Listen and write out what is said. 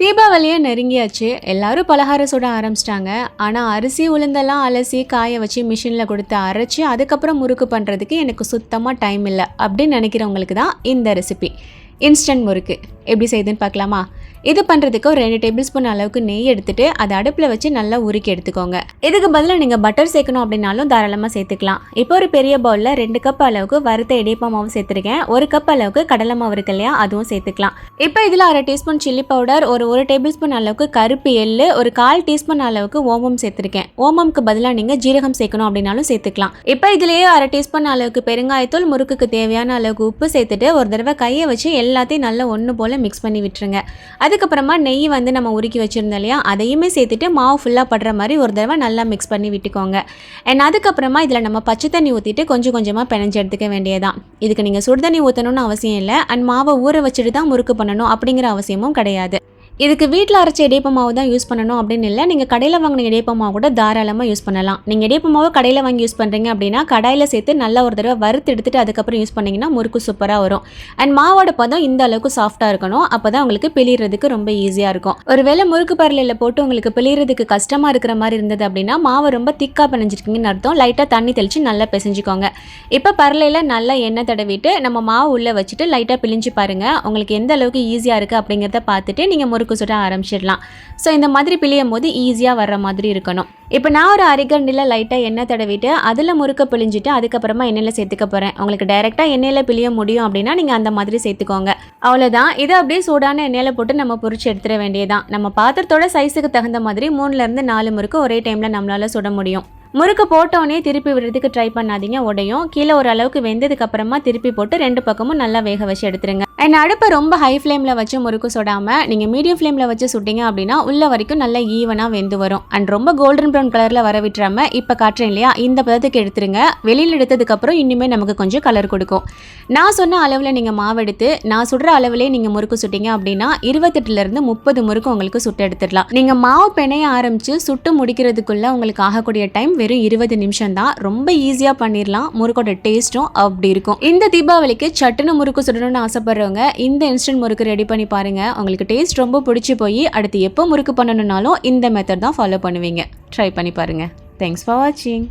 தீபாவளியே நெருங்கியாச்சு. எல்லாரும் பலகாரம் சுட ஆரம்பிச்சிட்டாங்க. ஆனால் அரிசி உளுந்தெல்லாம் அலசி காய வச்சு மிஷினில் கொடுத்து அரைச்சி அதுக்கப்புறம் முறுக்கு பண்ணுறதுக்கு எனக்கு சுத்தமாக டைம் இல்லை. அப்படின்னு நினைக்கிறவங்களுக்கு தான் இந்த ரெசிபி இன்ஸ்டன்ட் முறுக்கு. எப்படி செய்யுதுன்னு பார்க்கலாமா? இது பண்ணுறதுக்கு ஒரு ரெண்டு டேபிள் ஸ்பூன் அளவுக்கு நெய் எடுத்துட்டு அதை அடுப்பில் வச்சு நல்லா உருக்கி எடுத்துக்கோங்க. இதுக்கு பதிலாக நீங்கள் பட்டர் சேர்க்கணும் அப்படின்னாலும் தாராளமாக சேர்த்துக்கலாம். இப்போ ஒரு பெரிய பவுலில் ரெண்டு கப் அளவுக்கு வறுத்த இடியப்பா மாவு சேர்த்துருக்கேன். ஒரு கப் அளவுக்கு கடலை மாவு இருக்கு இல்லையா அதுவும் சேர்த்துக்கலாம். இப்போ இதில் அரை டீஸ்பூன் சில்லி பவுடர் ஒரு ஒரு டேபிள் ஸ்பூன் அளவுக்கு கருப்பு எள்ளு ஒரு கால் டீஸ்பூன் அளவுக்கு ஓமம் சேர்த்துருக்கேன். ஓமம்க்கு பதிலாக நீங்கள் ஜீரகம் சேர்க்கணும் அப்படின்னாலும் சேர்த்துக்கலாம். இப்போ இதுலேயே அரை டீஸ்பூன் அளவுக்கு பெருங்காயத்தூள் முறுக்குக்கு தேவையான அளவுக்கு உப்பு சேர்த்துட்டு ஒரு தடவை கையை வச்சு எல்லாத்தையும் நல்லா ஒன்று போல் மிக்ஸ் பண்ணி விட்டுருங்க. அதுக்கப்புறமா நெய் வந்து நம்ம உருக்கி வச்சுருந்தோம் இல்லையா? அதையுமே சேர்த்துட்டு மாவு ஃபுல்லாக படுற மாதிரி ஒரு தடவை நல்லா மிக்ஸ் பண்ணி விட்டுக்கோங்க. அண்ட் அதுக்கப்புறமா இதில் நம்ம பச்சை தண்ணி ஊற்றிட்டு கொஞ்சம் கொஞ்சமாக பிணைஞ்சு எடுத்துக்க வேண்டியதான் இதுக்கு நீங்கள் சுடு தண்ணி ஊற்றணும்னு அவசியம் இல்லை. அண்ட் மாவை ஊற வச்சுட்டு தான் முறுக்கு பண்ணணும் அப்படிங்கிற அவசியமும் கிடையாது. இதுக்கு வீட்டில் அரைச்ச இடியப்ப மாவு தான் யூஸ் பண்ணணும் அப்படின்னு இல்லை. நீங்கள் கடையில் வாங்கின இடியப்ப மாவு கூட தாராளமாக யூஸ் பண்ணலாம். நீங்கள் இடியப்ப மாவு கடையில் வாங்கி யூஸ் பண்ணுறீங்க அப்படின்னா கடாயில் சேர்த்து நல்லா ஒரு தடவை வறுத்து எடுத்துகிட்டு அதுக்கப்புறம் யூஸ் பண்ணிங்கன்னா முறுக்கு சூப்பராக வரும். அண்ட் மாவோட பதம் இந்த அளவுக்கு சாஃப்டாக இருக்கணும். அப்போ தான் உங்களுக்கு பிழிறதுக்கு ரொம்ப ஈஸியாக இருக்கும். ஒரு வேளை முறுக்கு பரலையில் போட்டு உங்களுக்கு பிழிறதுக்கு கஷ்டமாக இருக்கிற மாதிரி இருந்தது அப்படின்னா மாவை ரொம்ப திக்காக பிணைஞ்சிருக்கீங்கன்னு அர்த்தம். லைட்டாக தண்ணி தெளித்து நல்லா பிசைஞ்சுக்கோங்க. இப்போ பரலையில் நல்லா எண்ணெய் தடவிட்டு நம்ம மாவு உள்ளே வச்சுட்டு லைட்டாக பிழிஞ்சு பாருங்கள் உங்களுக்கு எந்த அளவுக்கு ஈஸியாக இருக்குது அப்படிங்கிறத பார்த்துட்டு நீங்கள் முறுக்கு சுட ஆரம்பிச்சிடலாம். ஸோ இந்த மாதிரி பிழியும் போது ஈஸியாக வர்ற மாதிரி இருக்கணும். இப்போ நான் ஒரு அரிகண்டில் லைட்டாக எண்ணெய் தடவிட்டு அதில் முறுக்க பிழிஞ்சிட்டு அதுக்கப்புறமா எண்ணெயில் சேர்த்துக்க போகிறேன் உங்களுக்கு டைரெக்டாக எண்ணெயில் பிழிய முடியும் அப்படின்னா நீங்கள் அந்த மாதிரி சேர்த்துக்கோங்க. அவ்வளோதான் இதை அப்படியே சூடான எண்ணெயில் போட்டு நம்ம பொரிச்சு எடுத்துட வேண்டியதான் நம்ம பாத்திரத்தோட சைஸுக்கு தகுந்த மாதிரி மூணுலேருந்து நாலு முறுக்கு ஒரே டைமில் நம்மளால் சுட முடியும். முறுக்கு போட்டோடனே திருப்பி விடுறதுக்கு ட்ரை பண்ணாதீங்க. உடையும். கீழே ஓரளவுக்கு வெந்ததுக்கு அப்புறமா திருப்பி போட்டு ரெண்டு பக்கமும் நல்லா வேக வச்சு எடுத்துருங்க. அண்ட் அடுப்பை ரொம்ப ஹை ஃப்ளேமில் வச்சு முறுக்கு சுடாமல் நீங்கள் மீடியம் ஃப்ளேமில் வச்சு சுட்டிங்க அப்படின்னா உள்ள வரைக்கும் நல்லா ஈவனாக வெந்து வரும். அண்ட் ரொம்ப கோல்டன் ப்ரௌன் கலரில் வர விட்டுறாமல் இப்போ காட்டுறேன் இல்லையா இந்த பதத்துக்கு எடுத்துருங்க. வெளியில் எடுத்ததுக்கப்புறம் இன்னுமே நமக்கு கொஞ்சம் கலர் கொடுக்கும். நான் சொன்ன அளவில் நீங்கள் மாவு எடுத்து நான் சுடுற அளவுலேயே நீங்கள் முறுக்கு சுட்டிங்க அப்படின்னா இருபத்தெட்டுலேருந்து முப்பது முறுக்கு உங்களுக்கு சுட்டு எடுத்துடலாம். நீங்கள் மாவு பிணைய ஆரம்பித்து சுட்டு முடிக்கிறதுக்குள்ளே உங்களுக்கு ஆகக்கூடிய டைம் வெறும் இருபது நிமிஷம் தான். ரொம்ப ஈஸியாக பண்ணிடலாம் முறுக்கோட டேஸ்ட்டும் அப்படி இருக்கும். இந்த தீபாவளிக்கு சட்டுன்னு முறுக்கு சுடணும்னு ஆசைப்படுறவங்க இந்த இன்ஸ்டன்ட் முறுக்கு ரெடி பண்ணி பாருங்கள் உங்களுக்கு டேஸ்ட் ரொம்ப பிடிச்சி போய் அடுத்து எப்போ முறுக்கு பண்ணணுன்னாலும் இந்த மெத்தட் தான் ஃபாலோ பண்ணுவீங்க. ட்ரை பண்ணி பாருங்கள் தேங்க்ஸ் ஃபார் வாட்சிங்